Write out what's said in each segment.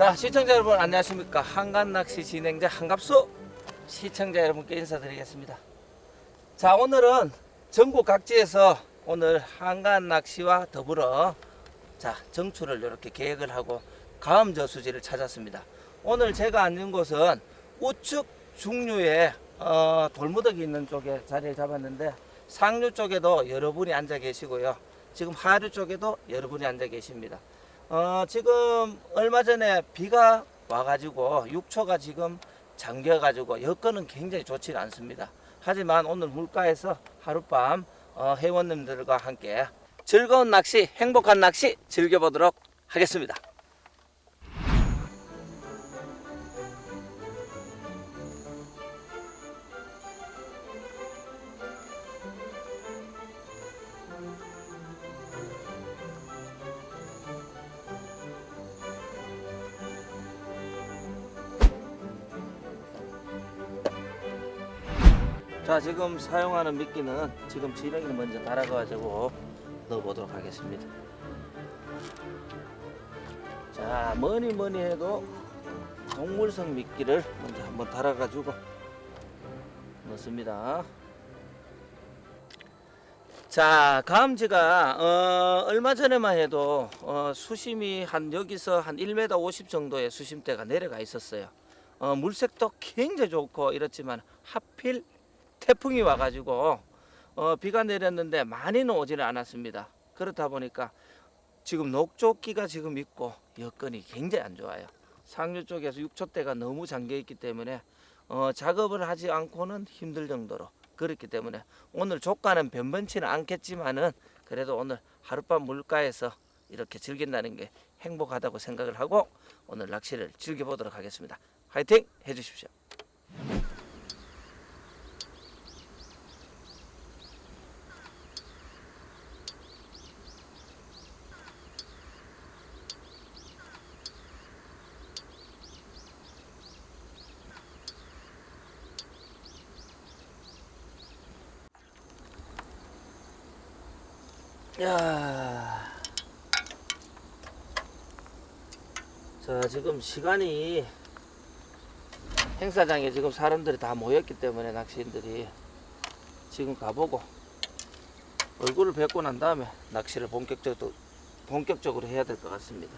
자 시청자 여러분 안녕하십니까? 한간낚시 진행자 한갑수 시청자 여러분께 인사드리겠습니다. 자 오늘은 전국 각지에서 오늘 한간낚시와 더불어 자 정출을 이렇게 계획을 하고 가음 저수지를 찾았습니다. 오늘 제가 앉은 곳은 우측 중류에 어, 돌무더기 있는 쪽에 자리를 잡았는데 상류 쪽에도 여러분이 앉아 계시고요. 지금 하류 쪽에도 여러분이 앉아 계십니다 어, 지금 얼마 전에 비가 와가지고 육초가 지금 잠겨가지고 여건은 굉장히 좋지 않습니다. 하지만 오늘 물가에서 하룻밤 어, 회원님들과 함께 즐거운 낚시, 행복한 낚시 즐겨보도록 하겠습니다. 자 지금 사용하는 미끼는 지금 지렁이를 먼저 달아가지고 넣어보도록 하겠습니다. 자 뭐니 뭐니 해도 동물성 미끼를 먼저 한번 달아가지고 넣습니다. 자 감지가 어, 얼마 전에만 해도 어, 수심이 한 여기서 한 1m 50 정도의 수심대가 내려가 있었어요. 어, 물색도 굉장히 좋고 이렇지만 하필 태풍이 와가지고 어, 비가 내렸는데 많이는 오지는 않았습니다. 그렇다 보니까 지금 녹조기가 지금 있고 여건이 굉장히 안 좋아요. 상류 쪽에서 육초대가 너무 잠겨 있기 때문에 어, 작업을 하지 않고는 힘들 정도로 그렇기 때문에 오늘 조가는 변변치는 않겠지만은 그래도 오늘 하룻밤 물가에서 이렇게 즐긴다는 게 행복하다고 생각을 하고 오늘 낚시를 즐겨보도록 하겠습니다. 화이팅 해주십시오. 야. 자, 지금 시간이 행사장에 지금 사람들이 다 모였기 때문에 낚시인들이 지금 가보고 얼굴을 뵙고 난 다음에 낚시를 본격적으로 본격적으로 해야 될 것 같습니다.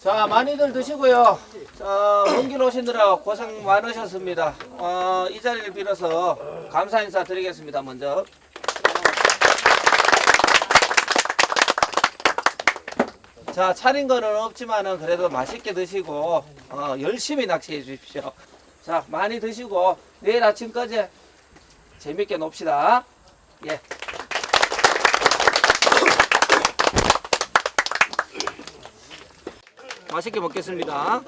자, 많이들 드시고요. 자, 먼길 오시느라 고생 많으셨습니다. 어, 이 자리를 빌어서 감사 인사 드리겠습니다. 먼저. 자, 차린 거는 없지만은 그래도 맛있게 드시고 어, 열심히 낚시해 주십시오. 자, 많이 드시고 내일 아침까지 재밌게 놉시다. 예. 맛있게 먹겠습니다. 아,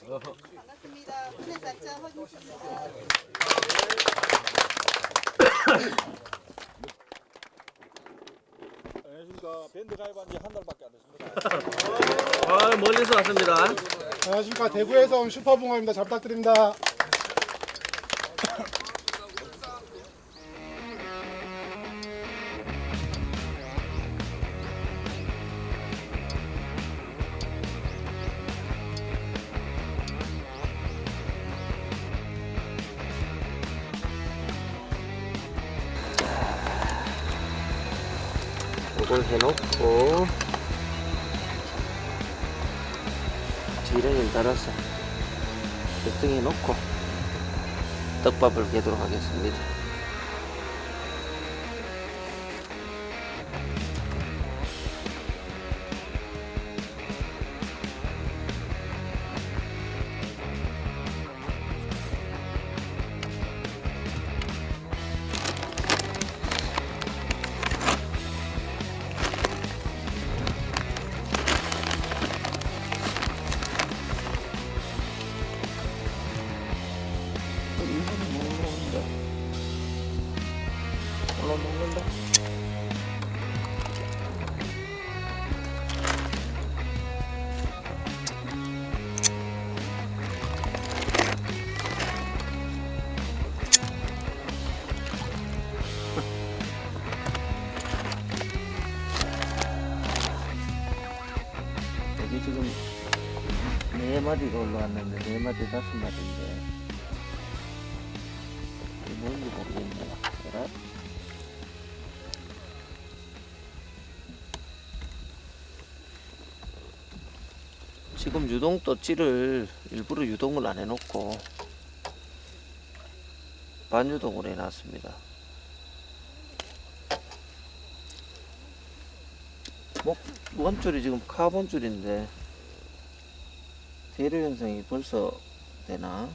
반갑습니다. 군내사자 허준수입니다. 안녕하십니까 밴드 가입한 지 한 달밖에 안 됐습니다. 아, 멀리서 왔습니다. 안녕하십니까 대구에서 온 슈퍼붕어입니다. 잘 부탁드립니다. 이걸 해놓고 지렁이를 달아서 격등해 놓고 떡밥을 개도록 하겠습니다. 마리가 올라왔는데 네 마리 다섯 마리인데 뭔지 모르겠네요. 지금 유동도 찌를 일부러 유동을 안 해놓고 반유동을 해놨습니다. 목 원줄이 지금 카본 줄인데 대류 현상이 벌써 되나?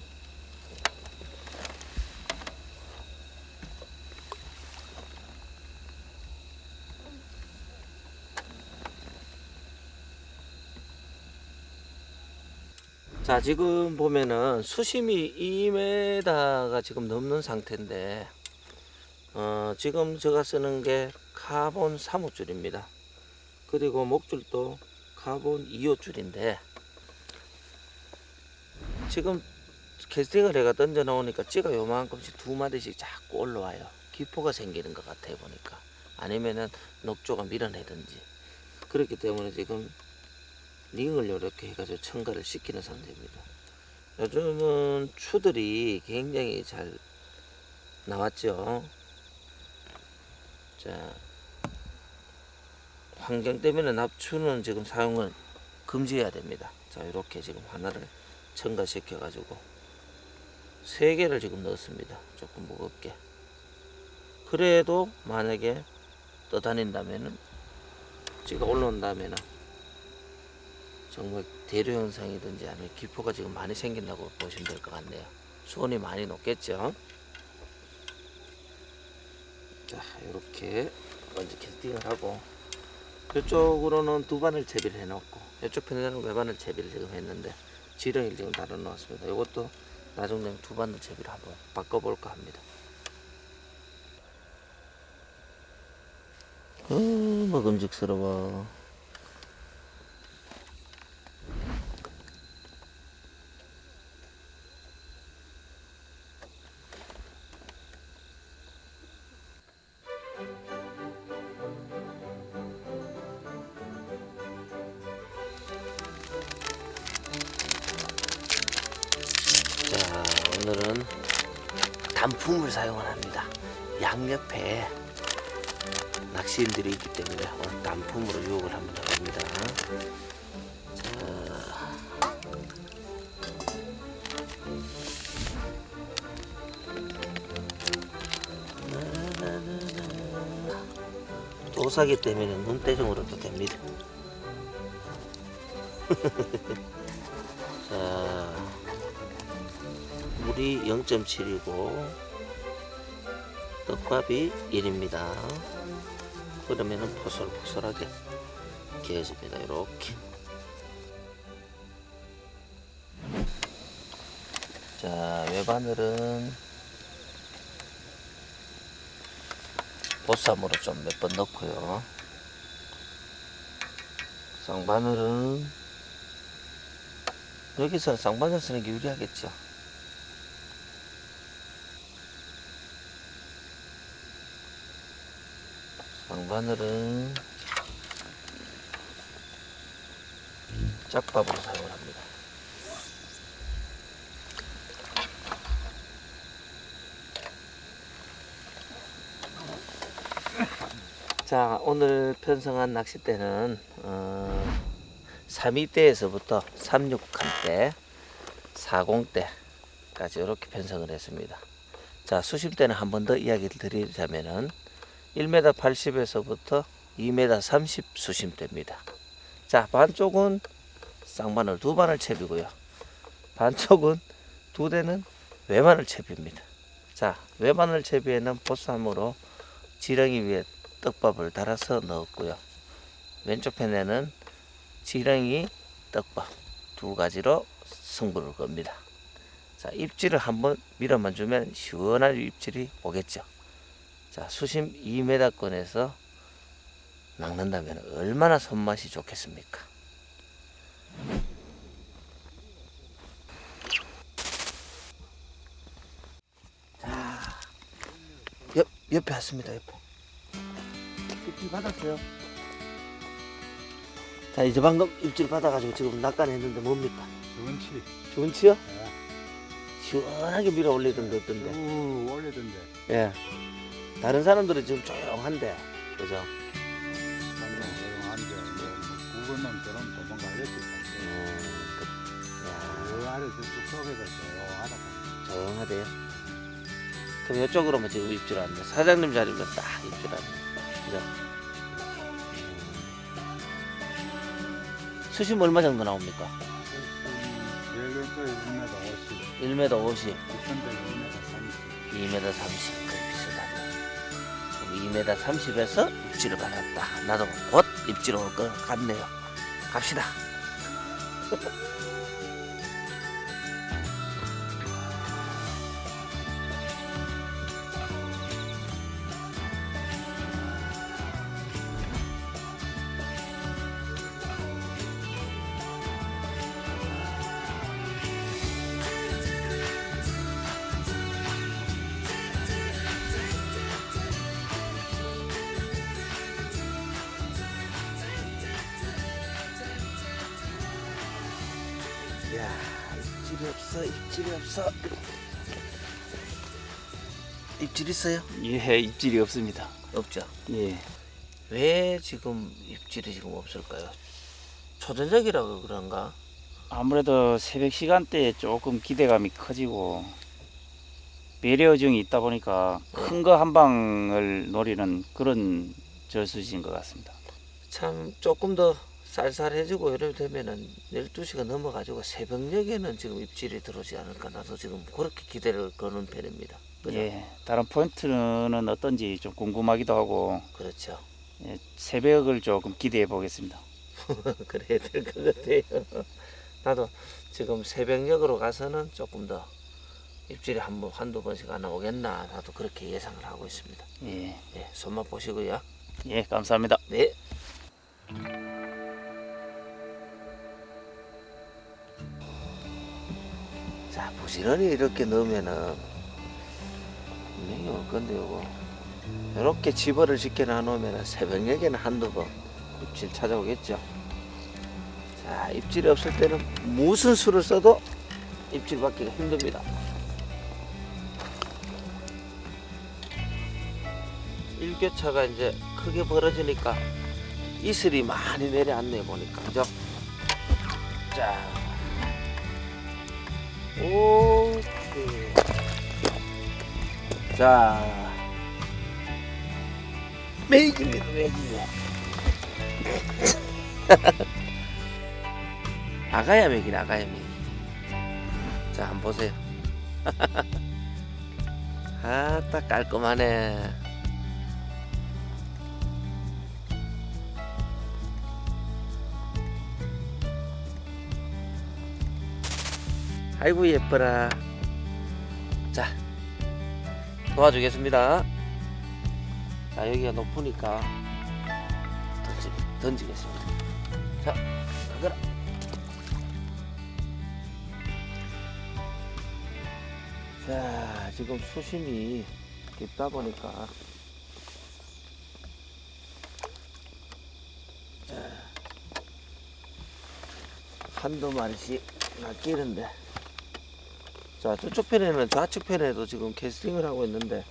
자 지금 보면은 수심이 2m가 지금 넘는 상태인데 어, 지금 제가 쓰는 게 카본 3호줄입니다 그리고 목줄도 카본 2호줄인데 지금 캐스팅을 해가 던져 나오니까 찌가 요만큼씩 두 마디씩 자꾸 올라와요 기포가 생기는 것 같아요 보니까 아니면은 녹조가 밀어내든지 그렇기 때문에 지금 링을 이렇게 해가지고 첨가를 시키는 상태입니다. 요즘은 추들이 굉장히 잘 나왔죠. 자, 환경 때문에 납추는 지금 사용을 금지해야 됩니다. 자, 이렇게 지금 하나를 첨가시켜 가지고 세 개를 지금 넣었습니다. 조금 무겁게. 그래도 만약에 떠다닌다면은 찌가 올라온다면은 정말 대류 현상이든지 아니면 기포가 지금 많이 생긴다고 보시면 될 것 같네요. 수온이 많이 높겠죠. 자, 이렇게 먼저 캐스팅을 하고 이쪽으로는 두 바늘 채비를 해놓고 이쪽 편에는 외 바늘 채비를 지금 했는데 지렁이를 지금 달아 놓았습니다. 이것도 나중 되면 두 바늘 채비를 한번 바꿔볼까 합니다. 어, 먹음직스러워. 낚시인들이 있기 때문에 오늘 단품으로 유혹을 한번 해봅니다. 자, 도사기 때문에 눈대중으로도 됩니다. 자, 물이 0.7이고 떡밥이 1입니다. 그러면은 포솔포솔하게 개어집니다. 이렇게. 자, 외바늘은 보쌈으로 좀 몇 번 넣고요. 쌍바늘은 여기서 쌍바늘 쓰는 게 유리하겠죠. 쌍바늘은 짝밥으로 사용을 합니다. 자, 오늘 편성한 낚싯대는 어, 32대에서부터 36칸대, 40대까지 이렇게 편성을 했습니다. 자, 수심대는 한 번 더 이야기를 드리자면은 1m 80에서부터 2m 30 수심대입니다. 자, 반쪽은 쌍바늘 두 바늘 채비고요. 반쪽은 두 대는 외바늘 채비입니다. 자, 외바늘 채비에는 보쌈으로 지렁이 위에 떡밥을 달아서 넣었고요. 왼쪽 편에는 지렁이 떡밥 두 가지로 승부를 겁니다. 자, 입질을 한번 밀어만 주면 시원한 입질이 오겠죠. 자, 수심 2m권에서 낚는다면 얼마나 손맛이 좋겠습니까? 자, 옆, 옆에 왔습니다, 옆에. 입질 받았어요. 자, 이제 방금 입질 받아가지고 지금 낚아냈는데 뭡니까? 주원치 좋은치요? 시원하게 밀어 올리던데 어떤데? 쭉 올리던데 예. 다른 사람들은 지금 조용한데, 그죠? 조용한데 뭐 구근은 저런 도망가겠지 그, 야, 그 아래 저쪽 속에서 조용하다 조용하대요. 그럼 이쪽으로만 지금 입질 왔네. 사장님 자리면 딱 입질 왔네. 그죠? 음. 수심 얼마 정도 나옵니까? 제일 왼쪽에 1m 50 1m 50, 뒷선대 2m 30 2m 30. 거의 비슷하네. 그럼 2m 30에서 입질을 받았다. 나도 곧 입질 올것 같네요. 갑시다. 없어, 입질이 없어. 입질 있어요? 예, 입질이 없습니다. 없죠. 예. 왜 지금 입질이 지금 없을까요? 초저녁이라고 그런가? 아무래도 새벽 시간대에 조금 기대감이 커지고 배려증이 있다 보니까 큰 거 한 방을 노리는 그런 저수지인 것 같습니다. 참 조금 더 쌀쌀해지고 이럴 되면은 12시가 넘어가지고 새벽녘에는 지금 입질이 들어오지 않을까 나도 지금 그렇게 기대를 거는 편입니다. 그죠? 예. 다른 포인트는 어떤지 좀 궁금하기도 하고 그렇죠. 예, 새벽을 조금 기대해 보겠습니다. 그래야 될 것 같아요. 나도 지금 새벽녘으로 가서는 조금 더 입질이 한 번, 한두 번씩 안 오겠나 나도 그렇게 예상을 하고 있습니다. 예. 예, 손맛 보시고요. 예, 감사합니다. 네. 자, 부지런히 이렇게 넣으면은 분명히 올 건데 요거 이렇게 집어를 짓게 놔놓으면 새벽녘에는 한두 번 입질 찾아오겠죠. 자, 입질이 없을 때는 무슨 수를 써도 입질 받기가 힘듭니다. 일교차가 이제 크게 벌어지니까 이슬이 많이 내려앉네 보니까 그죠? 자, 오케이. 자, 메이지입니다 메이지. 아가야 메기네 아가야 메기. 자, 한번 보세요. 아따 깔끔하네. 아이고 예뻐라. 자 도와주겠습니다. 자 여기가 높으니까 던지, 던지겠습니다. 자 가거라. 자 지금 수심이 깊다 보니까 자 한두 마리씩 낚이는데 자 저쪽 편에는 좌측 편에도 지금 캐스팅을 하고 있는데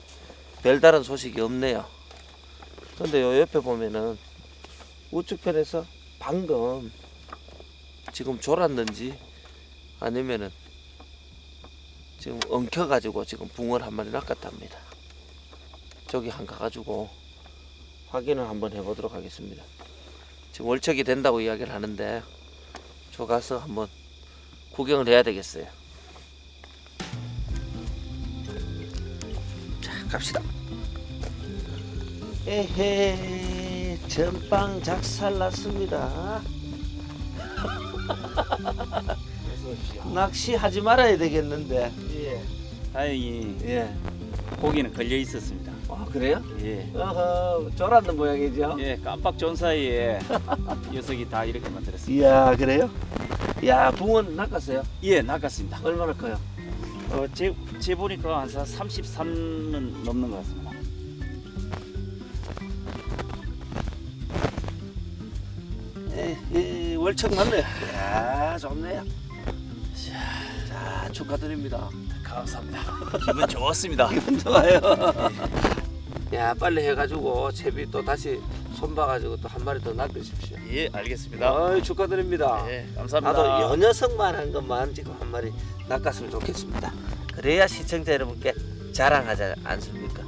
별다른 소식이 없네요. 근데 요 옆에 보면은 우측 편에서 방금 지금 졸았는지 아니면은 지금 엉켜가지고 지금 붕어를 한 마리 낚았답니다. 저기 한 가가지고 확인을 한번 해보도록 하겠습니다. 지금 월척이 된다고 이야기를 하는데 저 가서 한번 구경을 해야 되겠어요 갑시다 에헤 전빵 작살 났습니다 낚시하지 말아야 되겠는데 다행히 예. 고기는 걸려 있었습니다. 아 그래요? 예. 어허 졸았는 모양이죠 예, 깜빡 존 사이에 녀석이 다 이렇게 만들었습니다. 이야 그래요? 야 붕어는 낚았어요? 예, 낚았습니다. 얼마나 커요? 어, 제, 제 보니까 한 33은 넘는 것 같습니다. 에, 에, 월척 맞네요 야 좋네요 축하드립니다. 감사합니다. 기분 좋았습니다. 기분 좋아요. 야 빨리 해가지고 채비 또 다시 손봐가지고 또 한 마리 더 낚으십시오. 예, 알겠습니다. 아이 축하드립니다. 예, 감사합니다. 나도 여 녀석만 한 것만 지금 한 마리 낚았으면 좋겠습니다. 그래야 시청자 여러분께 자랑하지 않습니까?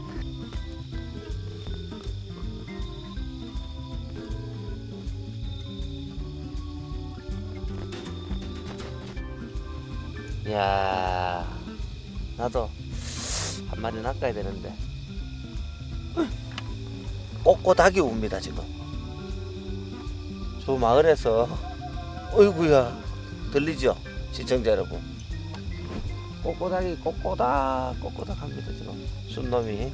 야, 나도 한 마리 낚아야 되는데. 꼬꼬닭이 옵니다 지금. 저 마을에서 어이구야 들리죠? 시청자 여러분. 꼬꼬닥이 꼬꼬닥 꼬꼬닥 합니다 지금. 순놈이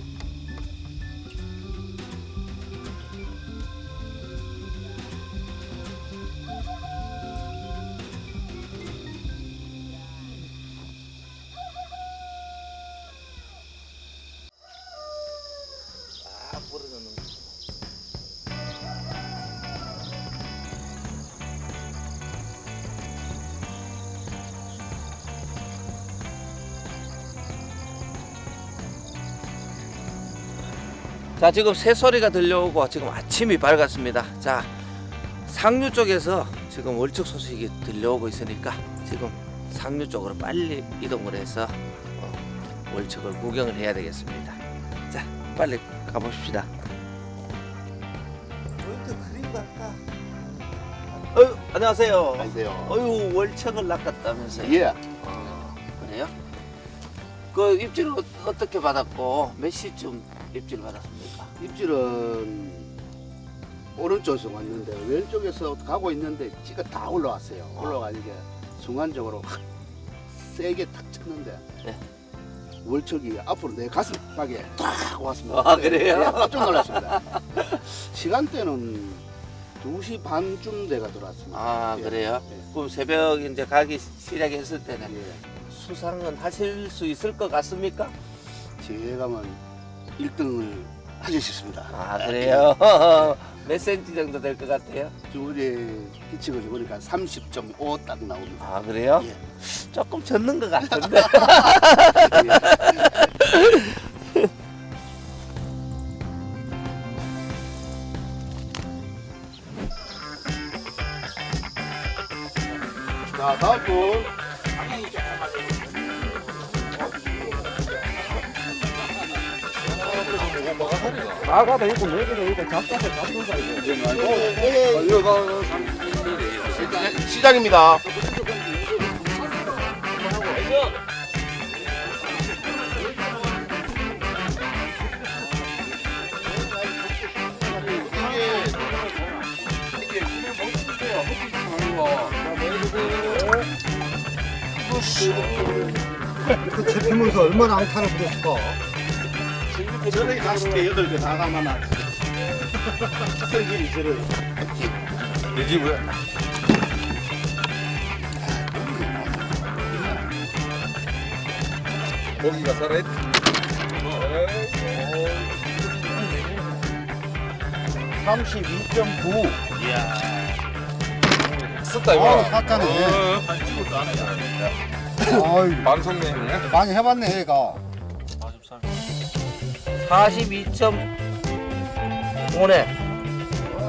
자 지금 새소리가 들려오고 지금 아침이 밝았습니다 자 상류 쪽에서 지금 월척 소식이 들려오고 있으니까 지금 상류 쪽으로 빨리 이동을 해서 어, 월척을 구경을 해야 되겠습니다 자 빨리 가봅시다 포인트 그림 같다 어유 안녕하세요 안녕하세요. 어유 월척을 낚았다면서요 예. 아, 그래요? 그 입질 어- 어떻게 받았고 몇 시쯤 입질 받았습니까? 입질은 오른쪽에서 왔는데 왼쪽에서 가고 있는데 찌가 다 올라왔어요. 올라가는 게 순간적으로 확 세게 탁 쳤는데 네. 월척이 앞으로 내 가슴 가게 딱 왔습니다. 아, 그래요? 예, 깜짝 놀랐습니다. 시간대는 2시 반쯤 돼가 들어왔습니다. 아 예. 그래요? 예. 그럼 새벽 이제 가기 시작했을 때는 예. 수상은 하실 수 있을 것 같습니까? 제가면 1등을 하고 싶습니다. 아 그래요? 몇 센치 정도 될 것 같아요? 어제 기측을 해보니까 30.5 딱 나옵니다. 아 그래요? 예. 조금 젖는 것 같은데 자, 나가다 있고 내기도 있고 잡는 거 이거. 시작입니다. 잡히면서 얼마나 앙탈을 부렸을까? 저녁에 다시 때 여덟 개다 가만하. 성질이 저래. 고기가 살아있. 썼다 아, 이거. 사짜네. 아유, 방송 내용이야? 많이 해봤네, 얘가. 42.5네.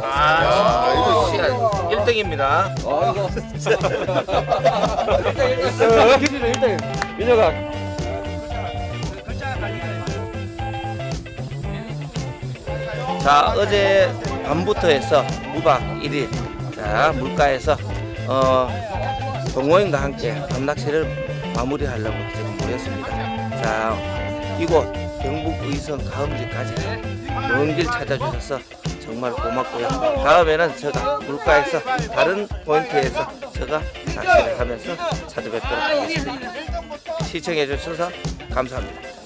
아, 이거 시간 1등입니다. 기준은 일단 민혁아 자 어제 밤부터 해서 무박 1일 자 물가에서 어, 동호인과 함께 밤낚시를 마무리하려고 지금 모였습니다. 자 이곳 경북 의성 가음지까지 먼 길 찾아주셔서 정말 고맙고요. 다음에는 제가 물가에서 다른 포인트에서 제가 낚시를 하면서 찾아뵙도록 하겠습니다. 시청해 주셔서 감사합니다